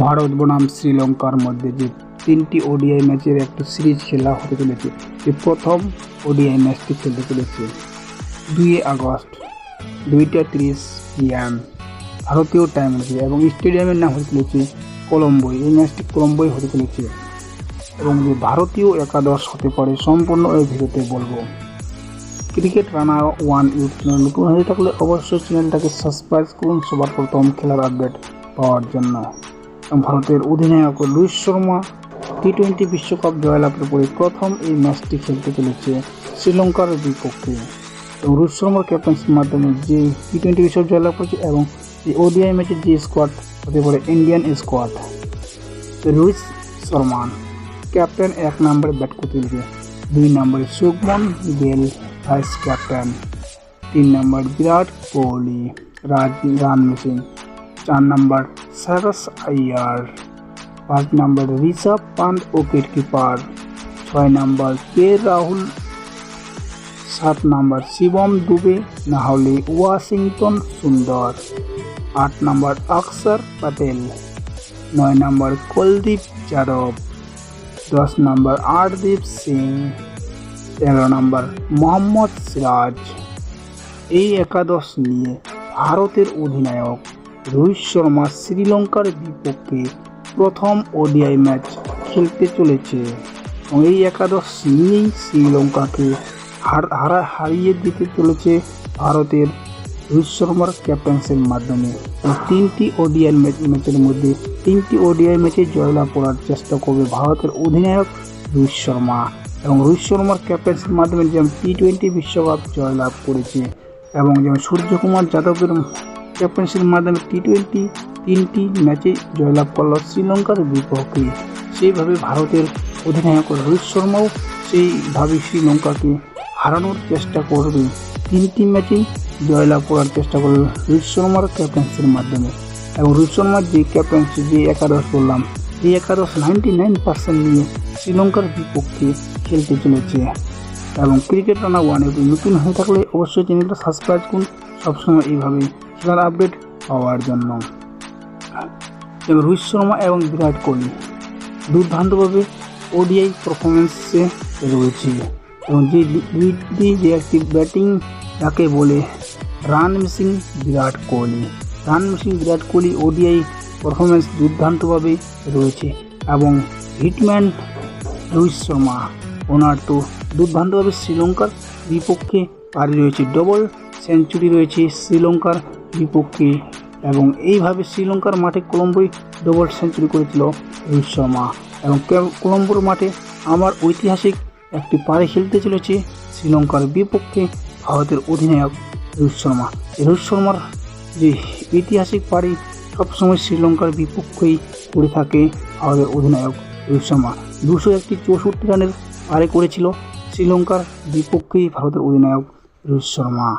ভারত বনাম শ্রীলঙ্কার মধ্যে যে তিনটি ওডিআই ম্যাচের একটা সিরিজ খেলা হতে চলেছে, যে প্রথম ওডিআই ম্যাচটি খেলতে চলেছে দুই আগস্ট, দুইটা তিরিশ পিএম ভারতীয় টাইম অনুযায়ী এবং স্টেডিয়ামের নাম হতে চলেছে কলম্বোয়। এই ম্যাচটি কলম্বোয় হতে চলেছে এবং যে ভারতীয় একাদশ হতে পারে সম্পূর্ণ এই ভিডিওতে বলব। Cricket Rana one YouTube channel নতুন হয়ে থাকলে অবশ্যই চ্যানেলটাকে সাবস্ক্রাইব করুন। সবার প্রথম খেলার আপডেট পাওয়ার জন্য। ভারতের অধিনায়ক রোহিত শর্মা টি টোয়েন্টি বিশ্বকাপ জয়লাভের পরে প্রথম এই ম্যাচটি খেলতে চলেছে শ্রীলঙ্কার বিপক্ষে। এবং রোহিত শর্মার ক্যাপ্টেন্সির মাধ্যমে যে টি টোয়েন্টি বিশ্বকাপ জয়লাভ করেছে এবং এই ওডিআই ম্যাচের যে স্কোয়াড হতে পারে Indian squad Rohit Sharma captain এক নম্বরে ব্যাট করতে চলেছে। দুই নম্বরে শুভমন গেল ভাইস ক্যাপ্টেন তিন নম্বর বিরাট কোহলি, রাজ রান মেশিন চার নম্বর সারস আইয়ার। পাঁচ number Rishabh Pant wicket keeper ছয় নম্বর কে রাহুল। সাত নম্বর শিবম দুবে, না হলে ওয়াশিংটন সুন্দর। আট নম্বর অক্ষর প্যাটেল নয় নম্বর কুলদীপ যাদব। দশ নম্বর আরদীপ সিং। এগারো নম্বর মোহাম্মদ সিরাজ। এই একাদশ নিয়ে ভারতের অধিনায়ক রোহিত শর্মা শ্রীলঙ্কার বিপক্ষে প্রথম ওডিআই ম্যাচ খেলতে চলেছে। এই একাদশ নিয়েই শ্রীলঙ্কাকে হার হারা হারিয়ে দিতে চলেছে ভারতের রোহিত শর্মার ক্যাপ্টেন্সির মাধ্যমে। তিনটি ওডিআই ম্যাচ ম্যাচের মধ্যে তিনটি ওডিআই ম্যাচে জয়লাভ করার চেষ্টা করবে ভারতের অধিনায়ক রোহিত শর্মা। এবং রোহিত শর্মার ক্যাপ্টেন্সির মাধ্যমে যেমন টি টোয়েন্টি বিশ্বকাপ জয়লাভ করেছে এবং যেমন সূর্যকুমার যাদবের ক্যাপ্টেন্সির মাধ্যমে টি টোয়েন্টি তিনটি ম্যাচে জয়লাভ করল শ্রীলঙ্কার বিপক্ষে। সেইভাবে ভারতের অধিনায়ক রোহিত শর্মাও সেইভাবে শ্রীলঙ্কাকে হারানোর চেষ্টা করবে। তিনটি ম্যাচেই জয়লাভ করার চেষ্টা করল রোহিত শর্মার ক্যাপ্টেন্সির মাধ্যমে। এবং রোহিত শর্মার যে ক্যাপ্টেন্সি যে একাদশ বললাম এই একাদশ নাইনটি নাইন পার্সেন্ট নিয়ে শ্রীলঙ্কার বিপক্ষে খেলতে চলেছে। এবং ক্রিকেট রানা ওয়ান ওয়ানে নতুন হয়ে থাকলে অবশ্যই চ্যানেলটা সাবস্ক্রাইব করুন। সবসময় এইভাবে খেলার আপডেট পাওয়ার জন্য। এবং রোহিত শর্মা এবং বিরাট কোহলি দুর্দান্তভাবে ওডিআই পারফরমেন্সে রয়েছে এবং যে দুইটি যে একটি ব্যাটিং তাকে বলে run missing Virat Kohli. Run missing Virat Kohli ODI performance দুর্দান্তভাবে রয়েছে এবং হিটম্যান রোহিত শর্মা। ওনার তো দুর্দান্তভাবে শ্রীলঙ্কার বিপক্ষে পারি রয়েছে। ডবল সেঞ্চুরি রয়েছে শ্রীলঙ্কার বিপক্ষে এবং এইভাবে শ্রীলঙ্কার মাঠে কলম্বোয় ডবল সেঞ্চুরি করেছিল রোহিত শর্মা। এবং কলম্বোর মাঠে আমার ঐতিহাসিক একটি পারে খেলতে চলেছে শ্রীলঙ্কার বিপক্ষে ভারতের অধিনায়ক রোহিত শর্মা। রোহিত শর্মার যে ঐতিহাসিক পারি সবসময় শ্রীলঙ্কার বিপক্ষেই করে থাকে ভারতের অধিনায়ক রোহিত শর্মা। দুশো একটি চৌষট্টি রানের পারে করেছিল শ্রীলঙ্কার বিপক্ষেই ভারতের অধিনায়ক রোহিত শর্মা।